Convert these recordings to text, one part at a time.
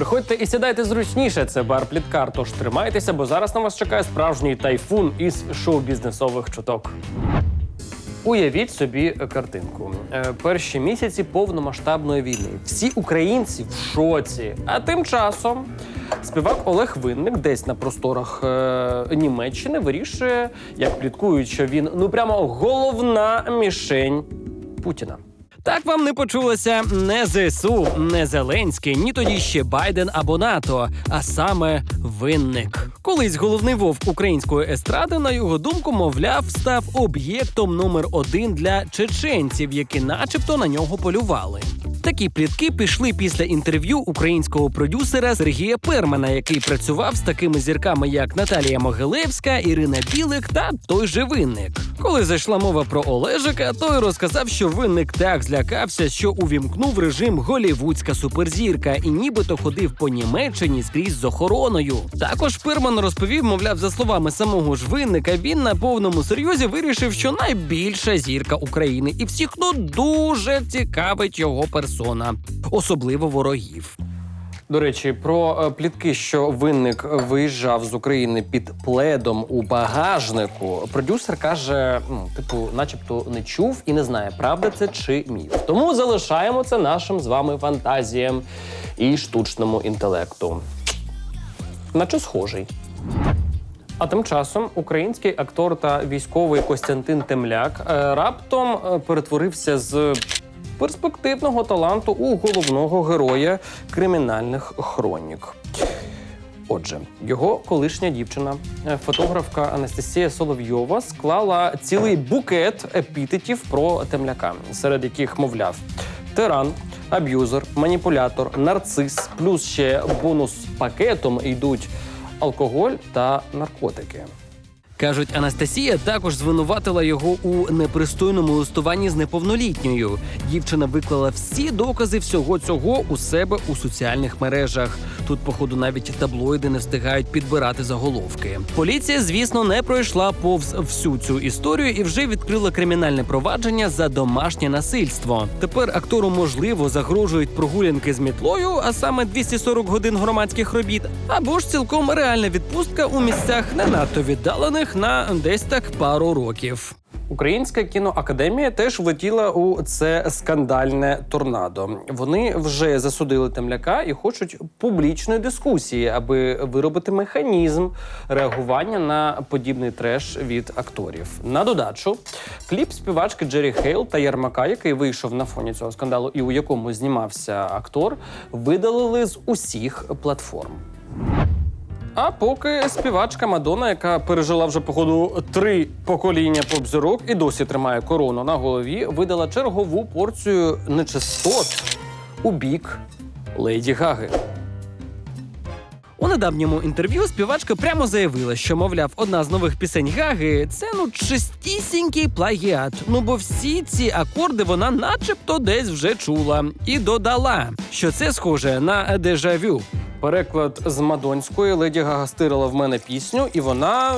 Приходьте і сідайте зручніше. Це бар Пліткар. Тож тримайтеся, бо зараз на вас чекає справжній тайфун із шоу-бізнесових чуток. Уявіть собі картинку. Е, Перші місяці повномасштабної війни. Всі українці в шоці. А тим часом співак Олег Винник десь на просторах е, Німеччини вирішує, як пліткують, що він ну прямо головна мішень Путіна. Так вам не почулося не ЗСУ, не Зеленський, ні тоді ще Байден або НАТО, а саме винник. Колись головний вовк української естради, на його думку, мовляв, став об'єктом номер один для чеченців, які, начебто, на нього полювали. Такі плітки пішли після інтерв'ю українського продюсера Сергія Пермана, який працював з такими зірками, як Наталія Могилевська, Ірина Білик та той же винник. Коли зайшла мова про Олежика, той розказав, що винник так злякався, що увімкнув режим голівудська суперзірка і нібито ходив по Німеччині скрізь з охороною. Також Перман розповів, мовляв, за словами самого ж винника, він на повному серйозі вирішив, що найбільша зірка України, і всіх ну дуже цікавить його персона, особливо ворогів. До речі, про е, плітки, що винник виїжджав з України під пледом у багажнику. Продюсер каже: типу, начебто не чув і не знає, правда це чи міф. Тому залишаємо це нашим з вами фантазіям і штучному інтелекту. Наче схожий. А тим часом український актор та військовий Костянтин Темляк е, раптом е, перетворився з перспективного таланту у головного героя кримінальних хронік. Отже, його колишня дівчина, е, фотографка Анастасія Соловйова, склала цілий букет епітетів про темляка, серед яких, мовляв, тиран, аб'юзер, маніпулятор, нарцис, плюс ще бонус пакетом йдуть алкоголь та наркотики. Кажуть, Анастасія також звинуватила його у непристойному листуванні з неповнолітньою. Дівчина виклала всі докази всього цього у себе у соціальних мережах. Тут, походу, навіть таблоїди не встигають підбирати заголовки. Поліція, звісно, не пройшла повз всю цю історію і вже відкрила кримінальне провадження за домашнє насильство. Тепер актору можливо загрожують прогулянки з мітлою, а саме 240 годин громадських робіт, або ж цілком реальна відпустка у місцях не надто віддалених на десь так пару років. Українська кіноакадемія теж влетіла у це скандальне торнадо. Вони вже засудили темляка і хочуть публічної дискусії, аби виробити механізм реагування на подібний треш від акторів. На додачу, кліп співачки Джері Хейл та Ярмака, який вийшов на фоні цього скандалу, і у якому знімався актор, видалили з усіх платформ. А поки співачка Мадонна, яка пережила вже походу три покоління поп-зірок і досі тримає корону на голові, видала чергову порцію нечистот у бік Леді Гаги. У недавньому інтерв'ю співачка прямо заявила, що, мовляв, одна з нових пісень Гаги це ну чистісінький плагіат. Ну бо всі ці акорди вона начебто десь вже чула, і додала, що це схоже на дежавю. Переклад з мадонської леді Гага стирила в мене пісню, і вона е,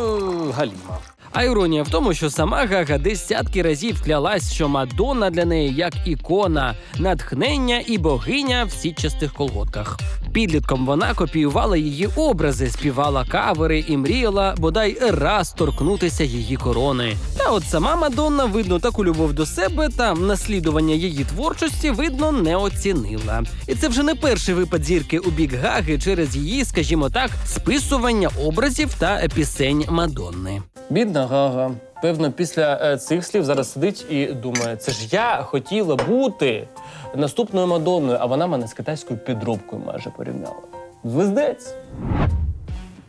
галіма. А іронія в тому, що сама Гага десятки разів клялась, що Мадонна для неї як ікона, натхнення і богиня в сітчастих колготках. Підлітком вона копіювала її образи, співала кавери і мріяла бодай раз торкнутися її корони. Та от сама Мадонна, видно, таку любов до себе та наслідування її творчості, видно, не оцінила. І це вже не перший випад зірки у бік Гаги через її, скажімо так, списування образів та пісень Мадонни. Бідна Гага. Певно, після е, цих слів зараз сидить і думає: це ж я хотіла бути наступною Мадонною, а вона мене з китайською підробкою майже порівняла. Звездець.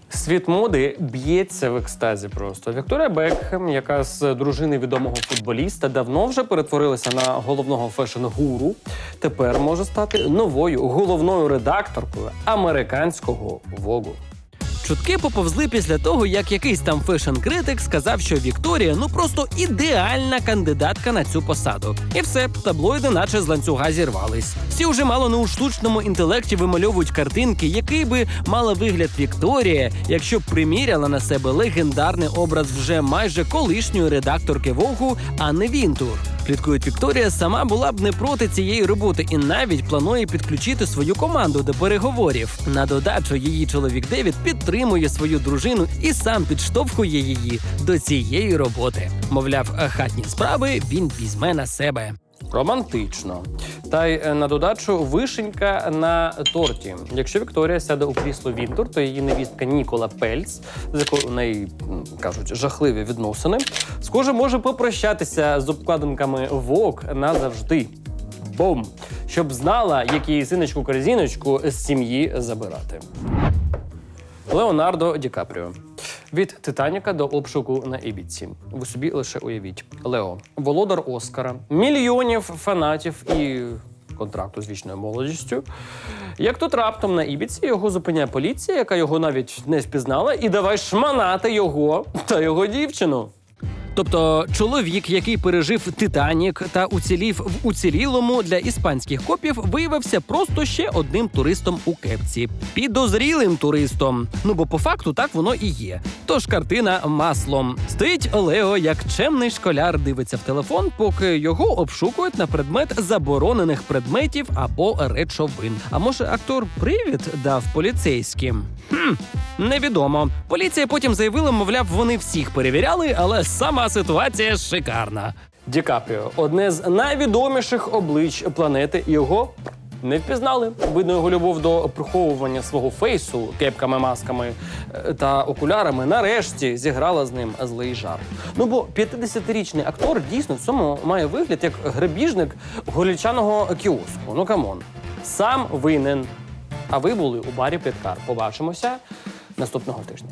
Світ моди б'ється в екстазі просто. Вікторія Бекхем, яка з дружини відомого футболіста, давно вже перетворилася на головного фешн-гуру. Тепер може стати новою головною редакторкою американського Вогу. Чутки поповзли після того, як якийсь там фешн-критик сказав, що Вікторія ну просто ідеальна кандидатка на цю посаду. І все, таблоїди, наче з ланцюга зірвались. Всі вже мало не у штучному інтелекті вимальовують картинки, який би мала вигляд Вікторія, якщо б приміряла на себе легендарний образ вже майже колишньої редакторки Вогу Анни Вінтур. Пліткують Вікторія сама була б не проти цієї роботи і навіть планує підключити свою команду до переговорів. На додачу її чоловік Девід підтримує свою дружину і сам підштовхує її до цієї роботи. Мовляв, хатні справи він візьме на себе. Романтично. Та й е, на додачу вишенька на торті. Якщо Вікторія сяде у крісло Вінтур, то її невістка Нікола Пельц, з якою у неї кажуть жахливі відносини, схоже, може попрощатися з обкладинками ВОК назавжди. Бум! Щоб знала, як її синочку корзіночку з сім'ї забирати. Леонардо Ді Капріо. Від Титаніка до обшуку на Ібіці. Ви собі лише уявіть. Лео, володар Оскара, мільйонів фанатів і контракту з вічною молодістю. Як тут раптом на Ібіці його зупиняє поліція, яка його навіть не впізнала, і давай шманати його та його дівчину. Тобто чоловік, який пережив Титанік та уцілів в уцілілому для іспанських копів, виявився просто ще одним туристом у кепці. Підозрілим туристом. Ну бо по факту так воно і є. Тож картина маслом. Стоїть Олео, як чемний школяр дивиться в телефон, поки його обшукують на предмет заборонених предметів або речовин. А може, актор привід дав поліцейським? Хм, невідомо. Поліція потім заявила, мовляв, вони всіх перевіряли, але сама ситуація шикарна. Ді Капріо одне з найвідоміших облич планети. Його не впізнали. Видно, його любов до приховування свого фейсу кепками, масками е, та окулярами нарешті зіграла з ним злий жарт. Ну бо 50-річний актор дійсно в цьому має вигляд як грабіжник голічаного кіоску. Ну камон, сам винен. А ви були у барі Пліткар. Побачимося наступного тижня.